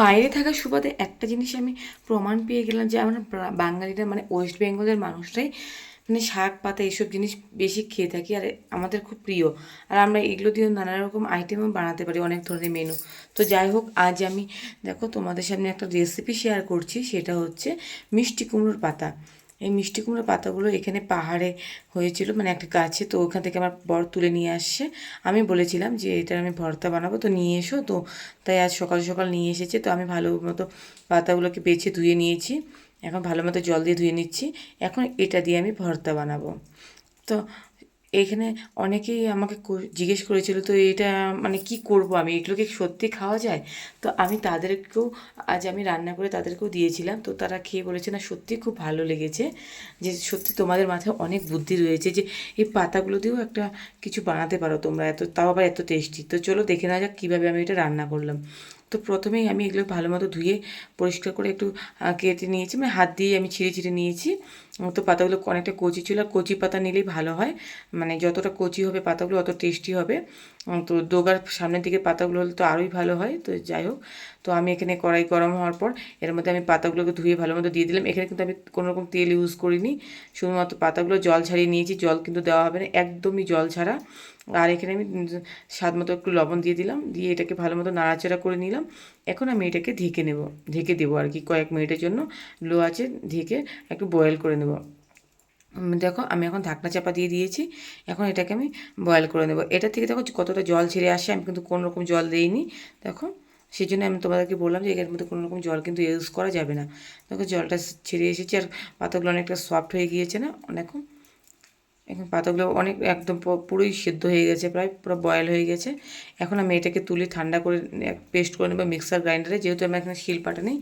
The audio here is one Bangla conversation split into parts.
বাইরে থাকার সুবাদে একটা জিনিস আমি প্রমাণ পেয়ে গেলাম যে আমরা বাঙালিরা মানে ওয়েস্ট বেঙ্গলের মানুষরাই মানে শাক পাতা এইসব জিনিস বেশি খেয়ে থাকি আর আমাদের খুব প্রিয়। আর আমরা এগুলো দিয়ে নানা রকম আইটেমও বানাতে পারি, অনেক ধরনের মেনু তো যাই হোক, আজ আমি দেখো তোমাদের সামনে একটা রেসিপি শেয়ার করছি, সেটা হচ্ছে মিষ্টি কুমড়োর পাতা। এই মিষ্টি কুমড়ো পাতাগুলো এখানে পাহাড়ে হয়েছিল মানে একটা গাছে, তো ওখান থেকে আমার বর তুলে নিয়ে আসছে। আমি বলেছিলাম যে এটা আমি ভর্তা বানাবো, তো নিয়ে এসো, তো তাই আজ সকাল সকাল নিয়ে এসেছে, তো আমি ভালো মতো পাতাগুলোকে বেছে ধুয়ে নিয়েছি। এখন ভালো মতো জল দিয়ে ধুয়ে নিচ্ছি। এখন এটা দিয়ে আমি ভর্তা বানাবো। তো এখানে অনেকেই আমাকে জিজ্ঞেস করেছিল, তো এটা মানে কি করব আমি? এগুলোকে সত্যি খাওয়া যায়? তো আমি তাদেরকেও, আজ আমি রান্না করে তাদেরকেও দিয়েছিলাম। তো তারা খেয়ে বলেছে, না সত্যি খুব ভালো লেগেছে। যে সত্যি তোমাদের মাথায় অনেক বুদ্ধি রয়েছে যে এই পাতাগুলো দিয়েও একটা কিছু বানাতে পারো তোমরা। এত, তাও আবার এত টেস্টি। তো চলো দেখে নেওয়া যাক কীভাবে আমি এটা রান্না করলাম। তো প্রথমেই আমি এগুলো ভালো মতো ধুয়ে পরিষ্কার করে একটু কেটে নিয়েছি। মানে হাত দিয়ে আমি ছিঁড়ে ছিঁড়ে নিয়েছি। তো পাতাগুলো অনেকটা কচি ছিল। আর কচি পাতা নিলেই ভালো হয়। মানে যতটা কচি হবে পাতাগুলো, অত টেস্টি হবে। তো ডোগার সামনের দিকে পাতাগুলো হলে তো আরোই ভালো হয়। তো যাই হোক, তো আমি এখানে কড়াই গরম হওয়ার পর এর মধ্যে আমি পাতাগুলোকে ধুয়ে ভালো মতো দিয়ে দিলাম। এখানে কিন্তু আমি কোনো রকম তেল ইউজ করিনি। শুধুমাত্র পাতাগুলো জল ছাড়িয়ে নিয়েছি। জল কিন্তু দেওয়া হবে না। একদমই জল ছাড়া। আর এখানে আমি স্বাদ মতো একটু লবণ দিয়ে দিলাম। দিয়ে এটাকে ভালো মতো নাড়াচাড়া করে নিলাম। এখন আমি এটাকে ঢেকে নেব। ঢেকে দেবো আর কি কয়েক মিনিটের জন্য। লো আছে ঢেকে একটু বয়েল করে নেব। দেখো আমি এখন ঢাকনা চাপা দিয়ে দিয়েছি। এখন এটাকে আমি বয়েল করে নেব। এটা থেকে দেখো কতটা জল ছেড়ে আসে, আমি কিন্তু কোনো রকম জল দিইনি। দেখো সেই জন্য আমি তোমাদেরকে বললাম যে এর মধ্যে কোনো রকম জল কিন্তু ইউজ করা যাবে না। দেখো জলটা ছেড়ে এসেছে আর পাতাগুলো অনেকটা সফট হয়ে গিয়েছে না? দেখো এখন পাতাগুলো অনেক একদম পুরোই সেদ্ধ হয়ে গেছে, প্রায় পুরো বয়েল হয়ে গেছে। এখন আমি এটাকে তুলে ঠান্ডা করে পেস্ট করে নেব মিক্সার গ্রাইন্ডারে যেহেতু আমার এখানে শিলপাটা নেই।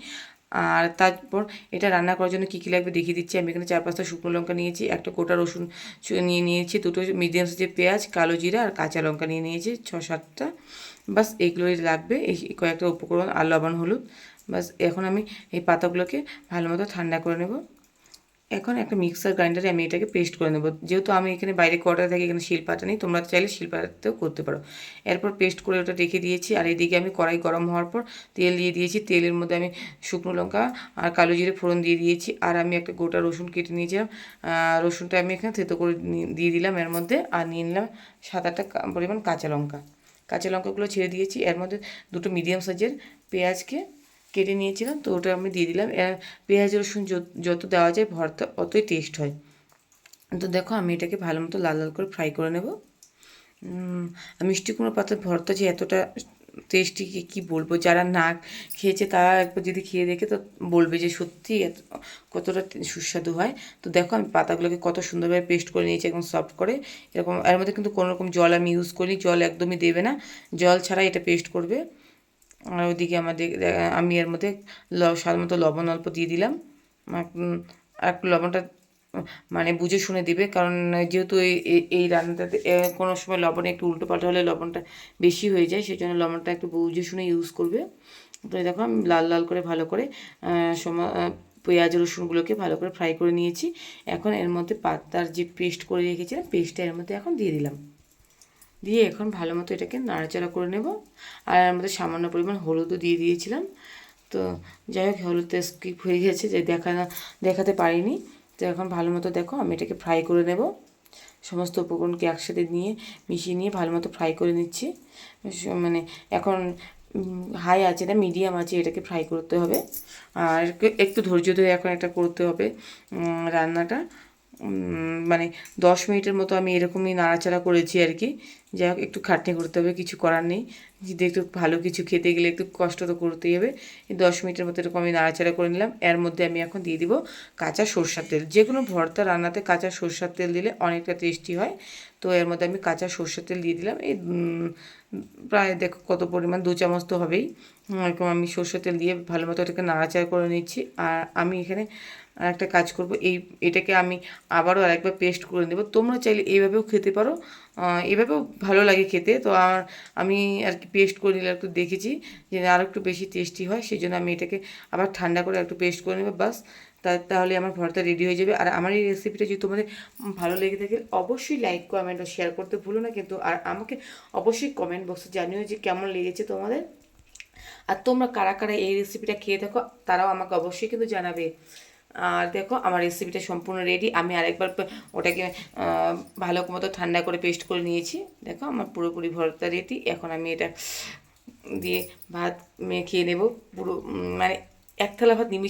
আর তারপর এটা রান্না করার জন্য কী কী লাগবে দেখিয়ে দিচ্ছি। আমি এখানে চার পাঁচটা শুকনো লঙ্কা নিয়েছি, একটা গোটা রসুন নিয়ে নিয়েছি, দুটো মিডিয়াম সাইজের পেঁয়াজ, কালো জিরা আর কাঁচা লঙ্কা নিয়ে নিয়েছি, ছ, সাতটা। বাস এইগুলোই লাগবে, এই কয়েকটা উপকরণ, আর লবণ, হলুদ। বাস এখন আমি এই পাতাগুলোকে ভালো মতো ঠান্ডা করে নেব। এখন একটা মিক্সার গ্রাইন্ডারে আমি এটাকে পেস্ট করে নেব। যেহেতু আমি এখানে বাইরে কটা থাকি এখানে শিলপাটা নেই, তোমরা চাইলে শিলপাটাতেও করতে পারো। এরপর পেস্ট করে ওটা রেখে দিয়েছি, আর এদিকে আমি কড়াই গরম হওয়ার পর তেল দিয়ে দিয়েছি। তেলের মধ্যে আমি শুকনো লঙ্কা আর কালো জিরে ফোড়ন দিয়ে দিয়েছি, আর আমি একটা গোটা রসুন কেটে নিয়েছিলাম। রসুনটা আমি এখানে থেতো করে দিয়ে দিলাম এর মধ্যে, আর নিয়ে নিলাম সাত আটটা পরিমাণ কাঁচা লঙ্কা। কাঁচা লঙ্কাগুলো ছেড়ে দিয়েছি, এর মধ্যে দুটো মিডিয়াম সাইজের পেঁয়াজকে কেটে নিয়েছিলাম, তো ওটা আমি দিয়ে দিলাম। পেঁয়াজ, রসুন যত- দেওয়া যায় ভর্তা অতই টেস্ট হয়। তো দেখো আমি এটাকে ভালো মতো লাল লাল করে ফ্রাই করে নেব। মিষ্টি কুমড়ো পাতার ভর্তা যে এতটা টেস্টি কি, কী বলব? যারা না খেয়েছে তারা একবার যদি খেয়ে দেখে তো বলবে যে সত্যি এত, কতটা সুস্বাদু হয়। তো দেখো আমি পাতাগুলোকে কত সুন্দরভাবে পেস্ট করে নিয়েছি একদম সফট করে। এরকম, এর মধ্যে কিন্তু কোনো রকম জল আমি ইউজ করিনি, জল একদমই দেবে না। জল ছাড়া এটা পেস্ট করবে। আর ওদিকে আমাদের আমি এর মধ্যে স্বাদ মতো লবণ অল্প দিয়ে দিলাম। আর- একটু লবণটা মানে বুঝে শুনে দিবে, কারণ যেহেতু এই, এই- রান্নাটাতে কোনো সময় লবণে একটু উল্টো পাল্টা হলে লবণটা বেশি হয়ে যায় সেই জন্য লবণটা একটু বুঝে শুনে ইউজ করবে। তো দেখো, আমি লাল লাল করে ভালো করে সময় পেঁয়াজ, রসুনগুলোকে ভালো করে ফ্রাই করে নিয়েছি। এখন এর মধ্যে পাতার যে পেস্ট করে রেখেছিলাম পেস্টটা এর মধ্যে এখন দিয়ে দিলাম। দিয়ে এখন ভালো মতো এটাকে নাড়াচাড়া করে নেব। আর এর মধ্যে সামান্য পরিমাণ হলুদও দিয়ে দিয়েছিলাম। তো যাই হোক, হলুদটা স্কিপ হয়ে গেছে, যে দেখা দেখাতে পারিনি। তো এখন ভালো মতো দেখো, আমি এটাকে ফ্রাই করে নেব। সমস্ত উপকরণকে একসাথে নিয়ে, মিশিয়ে নিয়ে ভালো মতো ফ্রাই করে নিচ্ছি। মানে এখন হাই আছে না মিডিয়াম আছে, এটাকে ফ্রাই করতে হবে। আর একটু- একটু ধৈর্য ধরে এখন এটা করতে হবে রান্নাটা। মানে দশ মিনিটের মতো আমি এরকমই নাড়াচাড়া করেছি আর কি। হোক, একটু খাটনি করতে হবে, কিছু করার নেই। যদি একটু ভালো কিছু খেতে গেলে একটু কষ্ট তো করতেই হবে। এই দশ মিনিটের মতো এরকম আমি নাড়াচাড়া করে নিলাম। এর মধ্যে আমি এখন দিয়ে দিব কাঁচা সর্ষার তেল। যে কোনো ভর্তা রান্নাতে কাঁচা সর্ষার তেল দিলে অনেকটা টেস্টি হয়। তো এর মধ্যে আমি কাঁচা সর্ষের তেল দিয়ে দিলাম। এই প্রায় দেখো কত পরিমাণ, দু চামচ তো হবেই। এরকম আমি সর্ষের তেল দিয়ে ভালো মতো এটাকে নাড়াচাড়া করে নিচ্ছি। আর আমি এখানে আর একটা কাজ করব, এই, এটাকে আমি আবারও আরেকবার পেস্ট করে নেব। তোমরা চাইলে এইভাবেও খেতে পারো। এভাবেও ভালো লাগে খেতে। তো আর আমি আর কি পেস্ট করে নিলে একটু দেখেছি যে আরও একটু বেশি টেস্টি হয় সেই জন্য আমি এটাকে আবার ঠান্ডা করে একটু পেস্ট করে নেব বাস তা, তাহলে আমার ভর্তা রেডি হয়ে যাবে। আর আমার এই রেসিপিটা যদি তোমাদের ভালো লেগে থাকে, অবশ্যই লাইক কমেন্ট ও শেয়ার করতে ভুলো না কিন্তু। আর আমাকে অবশ্যই কমেন্ট বক্সে জানিও যে কেমন লেগেছে তোমাদের। আর তোমরা কারা কারা এই রেসিপিটা খেয়ে থাকো, তারাও আমাকে অবশ্যই কিন্তু জানাবে। আর দেখো, আমার রেসিপিটা সম্পূর্ণ রেডি আমি আরেকবার ওটাকে ভালো মতো ঠান্ডা করে পেস্ট করে নিয়েছি। দেখো, আমার পুরোপুরি ভর্তা রেডি এখন আমি এটা দিয়ে ভাত খেয়ে নেব। পুরো মানে এক থালা ভাত নিমিশে